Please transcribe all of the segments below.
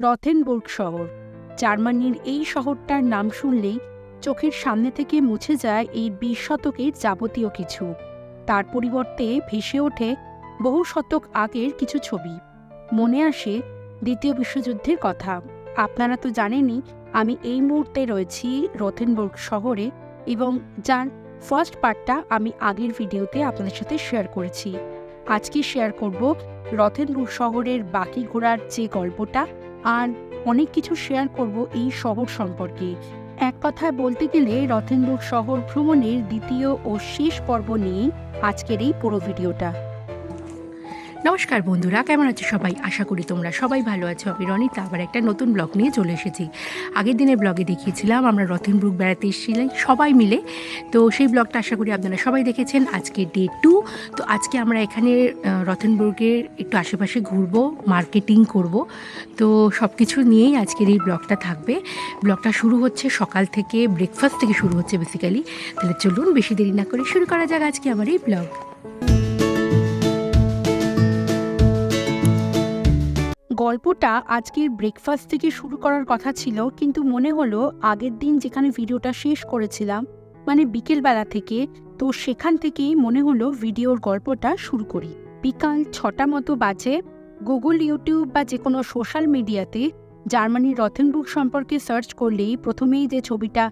রথেনবুর্গ শহর। জার্মানির এই শহরটার নাম শুনলেই চোখের সামনে থেকে মুছে যায় এই বিশ শতকের যাবতীয় কিছু। তার পরিবর্তে ভেসে ওঠে বহু শতক আগের কিছু ছবি। মনে আসে দ্বিতীয় বিশ্বযুদ্ধের কথা। আপনারা তো জানেনই, আমি এই মুহূর্তে রয়েছি রথেনবুর্গ শহরে এবং যার ফার্স্ট পার্টটা আমি আগের ভিডিওতে আপনাদের সাথে শেয়ার করেছি। আজকে শেয়ার করব রথেনবুর্গ শহরের বাকি ঘোরার যে গল্পটা আর অনেক কিছু শেয়ার করব এই শহর সম্পর্কে। এক কথায় বলতে গেলে রথেন্দ্র শহর ভ্রমণের দ্বিতীয় ও শেষ পর্ব নিয়ে আজকের এই পুরো ভিডিওটা নমস্কার বন্ধুরা কেমন আছো সবাই? আশা করি তোমরা সবাই ভালো আছো। আমি রনিতা আবার একটা নতুন ব্লগ নিয়ে চলে এসেছি। আগের দিনের ব্লগে দেখিয়েছিলাম আমরা রথেনব্রুক বেড়াতে এসেছিলাম সবাই মিলে। তো সেই ব্লগটা আশা করি আপনারা সবাই দেখেছেন আজকে ডে টু। তো আজকে আমরা এখানে আহ, রথেনবুর্গের একটু আশেপাশে ঘুরবো মার্কেটিং করব। তো সব কিছু নিয়েই আজকের এই ব্লগটা থাকবে। ব্লগটা শুরু হচ্ছে সকাল থেকে ব্রেকফাস্ট থেকে শুরু হচ্ছে বেসিক্যালি তাহলে চলুন বেশি দেরি না করে শুরু করা যাক আজকে আমার এই ব্লগ। গল্পটা আজকের ব্রেকফাস্ট থেকে শুরু করার কথা ছিল, কিন্তু মনে হলো আগের দিন যেখানে ভিডিওটা শেষ করেছিলাম মানে বিকেলবেলা থেকে, তো সেখান থেকেই মনে হলো ভিডিওর গল্পটা শুরু করি। বিকাল ছটা মতো বাজে গুগল ইউটিউব বা যে কোনো সোশ্যাল মিডিয়াতে জার্মানির রথেনবুক সম্পর্কে সার্চ করলেই প্রথমেই যে ছবিটা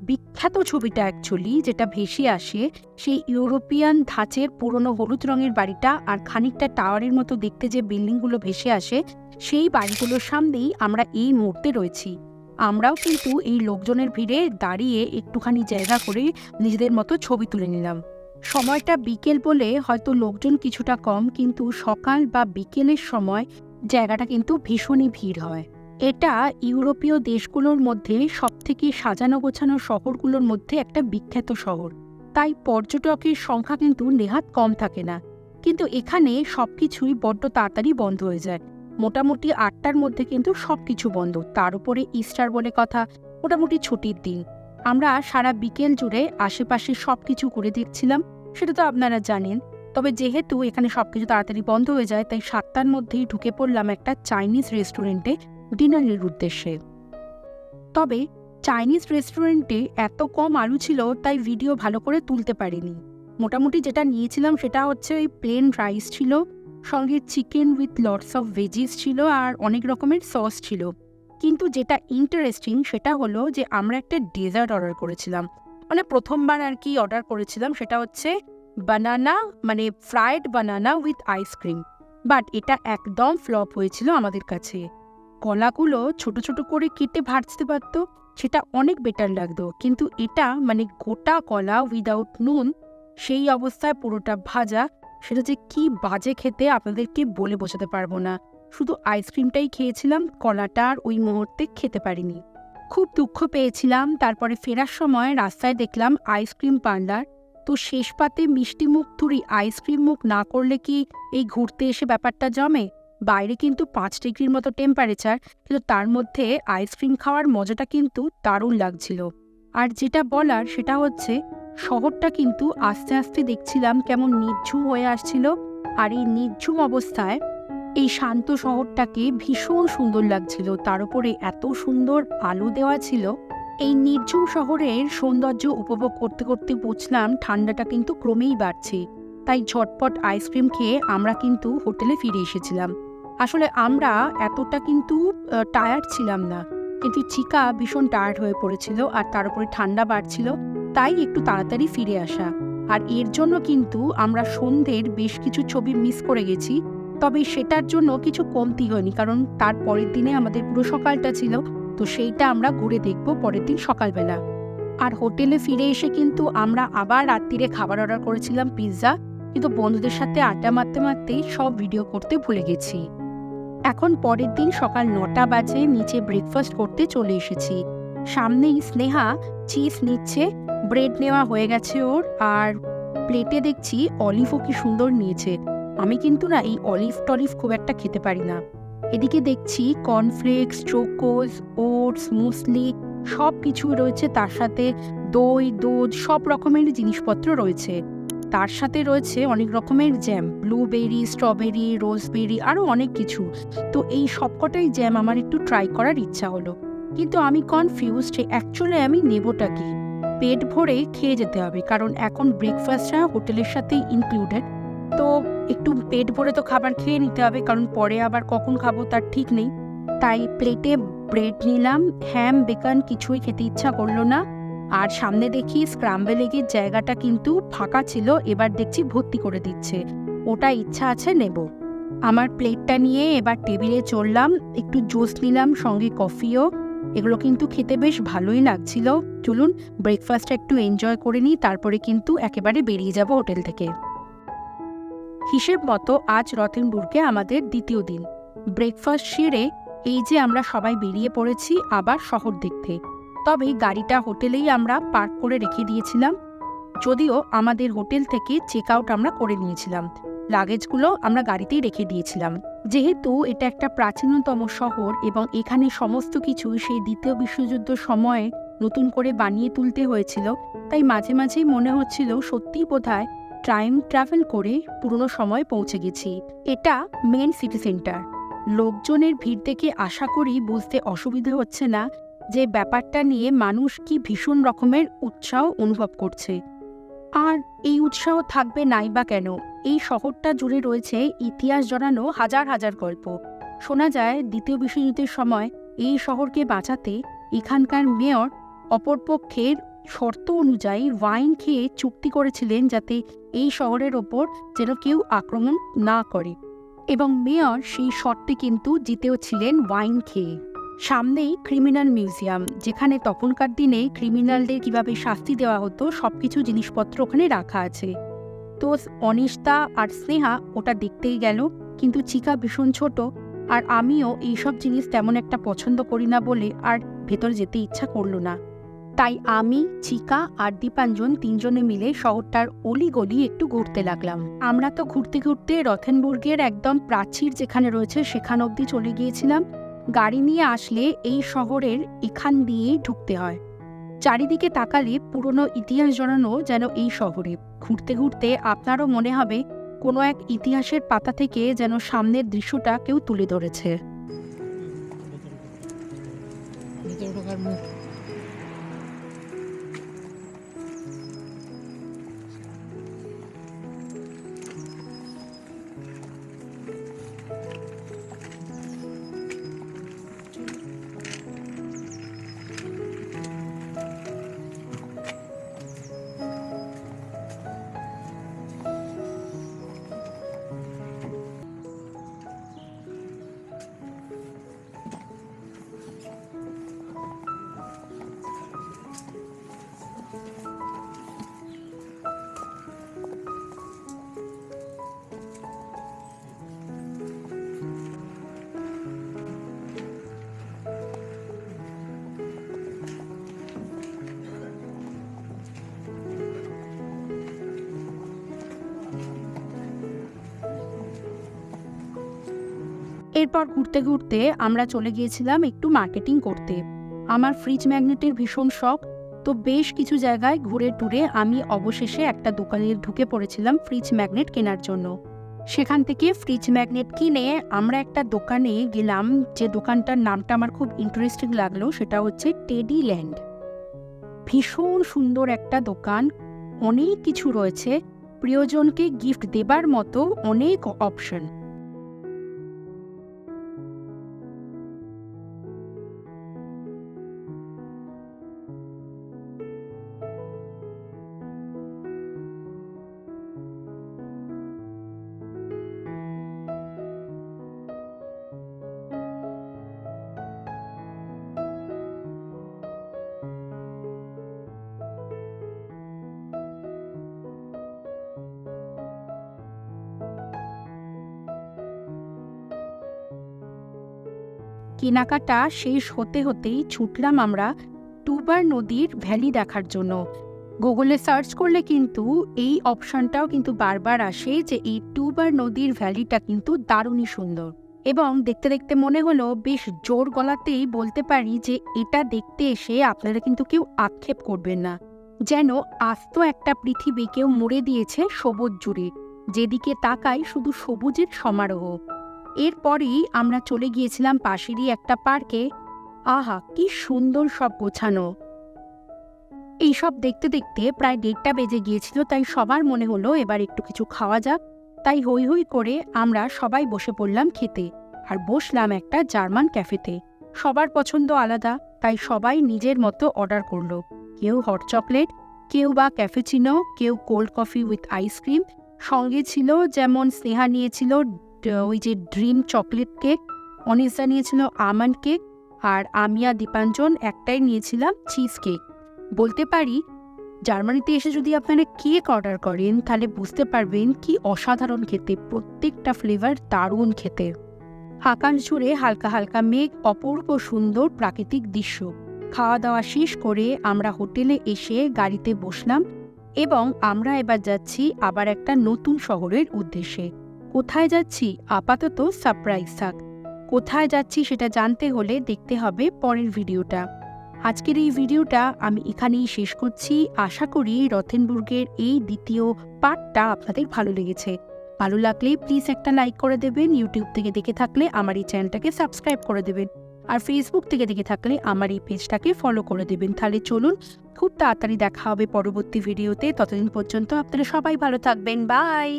বিখ্যাত ছবিটা অ্যাকচুয়ালি যেটা ভেসে আসে, সেই ইউরোপিয়ান ধাঁচের পুরনো হলুদ রঙের বাড়িটা আর খানিকটা টাওয়ারের মতো দেখতে যে বিল্ডিংগুলো ভেসে আসে, সেই বাড়িগুলোর সামনেই আমরা এই মুহূর্তে রয়েছি। আমরাও কিন্তু এই লোকজনের ভিড়ে দাঁড়িয়ে একটুখানি জায়গা করে নিজেদের মতো ছবি তুলে নিলাম। সময়টা বিকেল বলে হয়তো লোকজন কিছুটা কম, কিন্তু সকাল বা বিকেলের সময় জায়গাটা কিন্তু ভীষণই ভিড় হয়। এটা ইউরোপীয় দেশগুলোর মধ্যে সবথেকে সাজানো গোছানো শহরগুলোর মধ্যে একটা বিখ্যাত শহর। তাই পর্যটকের সংখ্যা কিন্তু নেহাত কম থাকে না। কিন্তু এখানে সবকিছুই বড্ড তাড়াতাড়ি বন্ধ হয়ে যায়। মোটামুটি আটটার মধ্যে কিন্তু সব কিছু বন্ধ। তার উপরে ইস্টার বলে কথা, মোটামুটি ছুটির দিন। আমরা সারা বিকেল জুড়ে আশেপাশে সব কিছু করে দেখছিলাম, সেটা তো আপনারা জানেন। তবে যেহেতু এখানে সব কিছু তাড়াতাড়ি বন্ধ হয়ে যায়, তাই সাতটার মধ্যেই ঢুকে পড়লাম একটা চাইনিজ রেস্টুরেন্টে। ডিনারের উদ্দেশ্যে। তবে চাইনিজ রেস্টুরেন্টে এত কম আলু ছিল, তাই ভিডিও ভালো করে তুলতে পারিনি। মোটামুটি যেটা নিয়েছিলাম সেটা হচ্ছে ওই প্লেন রাইস ছিল, সঙ্গে chicken with lots of veggies ছিল আর অনেক রকমের সস ছিল। কিন্তু যেটা ইন্টারেস্টিং সেটা হলো যে আমরা একটা ডেজার্ট অর্ডার করেছিলাম। মানে প্রথমবার আর কি অর্ডার করেছিলাম সেটা হচ্ছে বানানা মানে fried banana with ice cream but এটা একদম ফ্লপ হয়েছিল আমাদের কাছে। কলাগুলো ছোট ছোট করে কেটে ভাজতে পারত, সেটা অনেক বেটার লাগতো। কিন্তু এটা মানে গোটা কলা উইদাউট নুন, সেই অবস্থায় পুরোটা ভাজা, সেটা যে কি বাজে খেতে আপনাদেরকে বলে বোঝাতে পারব না। শুধু আইসক্রিমটাই খেয়েছিলাম, কলাটা আর ওই মুহূর্তে খেতে পারিনি। খুব দুঃখ পেয়েছিলাম, তারপরে ফেরার সময় রাস্তায় দেখলাম আইসক্রিম পার্লার তো শেষ পাতে মিষ্টি মুখ থুরি আইসক্রিম মুখ না করলে কি এই ঘুরতে এসে ব্যাপারটা জমে? বাইরে কিন্তু পাঁচ ডিগ্রির মতো টেম্পারেচার কিন্তু তার মধ্যে আইসক্রিম খাওয়ার মজাটা কিন্তু দারুণ লাগছিল। আর যেটা বলার সেটা হচ্ছে, শহরটা কিন্তু আস্তে আস্তে দেখছিলাম কেমন নির্ঝুম হয়ে আসছিল। আর এই নির্ঝুম অবস্থায় এই শান্ত শহরটাকে ভীষণ সুন্দর লাগছিল। তার উপরে এত সুন্দর আলো দেওয়া ছিল। এই নির্ঝুম শহরের সৌন্দর্য উপভোগ করতে করতে বুঝলাম ঠান্ডাটা কিন্তু ক্রমেই বাড়ছে। তাই ঝটপট আইসক্রিম খেয়ে আমরা কিন্তু হোটেলে ফিরে এসেছিলাম। আসলে আমরা এতটা কিন্তু টায়ার্ড ছিলাম না। কিন্তু চিকা ভীষণ টায়ার্ড হয়ে পড়েছিল আর তার উপরে ঠান্ডা বাড়ছিল, তাই একটু তাড়াতাড়ি ফিরে আসা। আর এর জন্য কিন্তু আমরা সন্ধ্যের বেশ কিছু ছবি মিস করে গেছি, তবে সেটার জন্য কিছু কমতি হয়নি, কারণ তার পরের দিনে আমাদের পুরো সকালটা ছিল, তো সেইটা আমরা ঘুরে দেখব পরের দিন সকালবেলা। আর হোটেলে ফিরে এসে কিন্তু আমরা আবার রাত্রিরে খাবার অর্ডার করেছিলাম পিৎজা কিন্তু বন্ধুদের সাথে আড্ডা মারতে, মারতেই সব ভিডিও করতে ভুলে গেছি। এখন পরের দিন সকাল নটা বাজে নিচে ব্রেকফাস্ট করতে চলে এসেছি। সামনেই স্নেহা চিজ নিচ্ছে ব্রেড নেওয়া হয়ে গেছে ওর, আর প্লেটে দেখছি অলিভও কি সুন্দর নিয়েছে। আমি কিন্তু না এই অলিভ টলিভ খুব একটা খেতে পারি না। এদিকে দেখছি কর্নফ্লেক্স চোকোজ ওটস মুসলি সব কিছু রয়েছে, তার সাথে দই, দুধ সব রকমের জিনিসপত্র রয়েছে। তার সাথে রয়েছে অনেক রকমের জ্যাম ব্লুবেরি স্ট্রবেরি রোজবেরি আরও অনেক কিছু। তো এই সবকটাই জ্যাম আমার একটু ট্রাই করার ইচ্ছা হলো। কিন্তু আমি কনফিউজড অ্যাকচুয়ালি আমি নেবটা কি? পেট ভরে খেয়ে যেতে হবে, কারণ এখন ব্রেকফাস্টটা হোটেলের সাথেই ইনক্লুডেড তো একটু পেট ভরে তো খাবার খেয়ে নিতে হবে, কারণ পরে আবার কখন খাব তার ঠিক নেই। তাই প্লেটে ব্রেড নিলাম হ্যাম বেকন কিছুই খেতে ইচ্ছা করল না। আর সামনে দেখি স্ক্রাম্বেল এগের জায়গাটা কিন্তু ফাঁকা ছিল, এবার দেখছি ভর্তি করে দিচ্ছে। ওটা ইচ্ছা আছে, নেব। আমার প্লেটটা নিয়ে এবার টেবিলে চললাম, একটু জুস নিলাম, সঙ্গে কফিও। এগুলো কিন্তু খেতে বেশ ভালোই লাগছিল। চলুন ব্রেকফাস্টটা একটু এনজয় করে নিই, তারপরে কিন্তু একেবারে বেরিয়ে যাব হোটেল থেকে। হিসেব মতো আজ রথেনবুর্গে আমাদের দ্বিতীয় দিন। ব্রেকফাস্ট সেরে এই যে আমরা সবাই বেরিয়ে পড়েছি, আবার শহর দেখতে। তবে গাড়িটা হোটেলেই আমরা পার্ক করে রেখে দিয়েছিলাম। যদিও আমাদের হোটেল থেকে চেক আউট আমরা করে নিয়েছিলাম। লাগেজগুলো আমরা গাড়িতেই রেখে দিয়েছিলাম। যেহেতু এটা একটা প্রাচীনতম শহর এবং এখানে সমস্ত কিছু সেই দ্বিতীয় বিশ্বযুদ্ধ সময়ে নতুন করে বানিয়ে তুলতে হয়েছিল, তাই মাঝে মাঝেই মনে হচ্ছিল সত্যিই বোধহয় টাইম ট্রাভেল করে পুরনো সময় পৌঁছে গেছি। এটা মেন সিটি সেন্টার লোকজনের ভিড় দেখে আশা করি বুঝতে অসুবিধা হচ্ছে না যে ব্যাপারটা নিয়ে মানুষ কি ভীষণ রকমের উৎসাহ অনুভব করছে। আর এই উৎসাহ থাকবে নাই বা কেন? এই শহরটা জুড়ে রয়েছে ইতিহাস জড়ানো হাজার হাজার গল্প। শোনা যায়, দ্বিতীয় বিশ্বযুদ্ধের সময় এই শহরকে বাঁচাতে এখানকার মেয়র অপরপক্ষের শর্ত অনুযায়ী ওয়াইন খেয়ে চুক্তি করেছিলেন যাতে এই শহরের ওপর যেন কেউ আক্রমণ না করে। এবং মেয়র সেই শর্তে কিন্তু জিতেও ছিলেন ওয়াইন খেয়ে। সামনেই ক্রিমিনাল মিউজিয়াম, যেখানে তখনকার দিনে ক্রিমিনালদের কীভাবে শাস্তি দেওয়া হতো সব কিছু জিনিসপত্র ওখানে রাখা আছে। তো অনিষ্টা আর স্নেহা ওটা দেখতেই গেল, কিন্তু চিকা ভীষণ ছোট, আর আমিও এইসব জিনিস তেমন একটা পছন্দ করি না বলে আর ভেতর যেতে ইচ্ছা করল না। তাই আমি, চিকা আর দীপাঞ্জন তিনজনে মিলে শহরটার অলি গলি একটু ঘুরতে লাগলাম। আমরা তো ঘুরতে ঘুরতে রথেনবুর্গের একদম প্রাচীর যেখানে রয়েছে, সেখান অবধি চলে গিয়েছিলাম। গাড়ি নিয়ে আসলে এই শহরের এখান দিয়েই ঢুকতে হয়। চারিদিকে তাকালে পুরনো ইতিহাস জানানো যেন এই শহরে। ঘুরতে ঘুরতে আপনারও মনে হবে, কোনো এক ইতিহাসের পাতা থেকে যেন সামনের দৃশ্যটা কেউ তুলে ধরেছে। এরপর ঘুরতে ঘুরতে আমরা চলে গিয়েছিলাম একটু মার্কেটিং করতে। আমার ফ্রিজ ম্যাগনেটের ভীষণ শখ, তো বেশ কিছু জায়গায় ঘুরে টুরে আমি অবশেষে একটা দোকানে ঢুকে পড়েছিলাম ফ্রিজ ম্যাগনেট কেনার জন্য। সেখান থেকে ফ্রিজ ম্যাগনেট কিনে আমরা একটা দোকানে গেলাম, যে দোকানটার নামটা আমার খুব ইন্টারেস্টিং লাগল, সেটা হচ্ছে টেডি ল্যান্ড ভীষণ সুন্দর একটা দোকান, অনেক কিছু রয়েছে, প্রিয়জনকে গিফট দেবার মতো অনেক অপশন কেনাকাটা শেষ হতে হতেই ছুটলাম আমরা টুবার নদীর ভ্যালি দেখার জন্য। গুগলে সার্চ করলে কিন্তু এই অপশনটাও কিন্তু বারবার আসে যে এই টুবার নদীর ভ্যালিটা কিন্তু দারুণই সুন্দর। এবং দেখতে দেখতে মনে হলো বেশ জোর গলাতেই বলতে পারি যে এটা দেখতে এসে আপনারা কিন্তু কেউ আক্ষেপ করবেন না। যেন আস্ত একটা পৃথিবী কেউ মুড়ে দিয়েছে সবুজ জুড়ে। যেদিকে তাকায় শুধু সবুজের সমারোহ। এরপরেই আমরা চলে গিয়েছিলাম পাশেরই একটা পার্কে। আহা, কি সুন্দর সব গোছানো। এইসব দেখতে দেখতে প্রায় দেড়টা বেজে গিয়েছিল, তাই সবার মনে হলো এবার একটু কিছু খাওয়া যাক। তাই হই হই করে আমরা সবাই বসে পড়লাম খেতে আর বসলাম একটা জার্মান ক্যাফেতে। সবার পছন্দ আলাদা, তাই সবাই নিজের মতো অর্ডার করল। কেউ হট চকলেট, কেউ বা ক্যাফেচিনো, কেউ কোল্ড কফি উইথ আইসক্রিম। সঙ্গে ছিল, যেমন স্নেহা নিয়েছিল ওই যে ড্রিম চকলেট কেক অনিসা নিয়েছিল আমন্ড কেক আর আমিয়া দীপাঞ্জন একটাই নিয়েছিলাম চিজ কেক বলতে পারি, জার্মানিতে এসে যদি আপনারা কেক অর্ডার করেন, তাহলে বুঝতে পারবেন কি অসাধারণ খেতে, প্রত্যেকটা ফ্লেভার দারুণ খেতে। আকাশ জুড়ে হালকা হালকা মেঘ, অপূর্ব সুন্দর প্রাকৃতিক দৃশ্য। খাওয়া দাওয়া শেষ করে আমরা হোটেলে এসে গাড়িতে বসলাম এবং আমরা এবার যাচ্ছি আবার একটা নতুন শহরের উদ্দেশ্যে। কোথায় যাচ্ছি? আপাতত সারপ্রাইজ থাক। কোথায় যাচ্ছি সেটা জানতে হলে দেখতে হবে পরের ভিডিওটা। আজকের এই ভিডিওটা আমি এখানেই শেষ করছি। আশা করি রথেনবুর্গের এই দ্বিতীয় পার্টটা আপনাদের ভালো লেগেছে। ভালো লাগলে প্লিজ একটা লাইক করে দেবেন। ইউটিউব থেকে দেখে থাকলে আমার এই চ্যানেলটাকে সাবস্ক্রাইব করে দেবেন। আর ফেসবুক থেকে দেখে থাকলে আমার এই পেজটাকে ফলো করে দেবেন। তাহলে চলুন খুব তাড়াতাড়ি দেখা হবে পরবর্তী ভিডিওতে। ততদিন পর্যন্ত আপনারা সবাই ভালো থাকবেন। বাই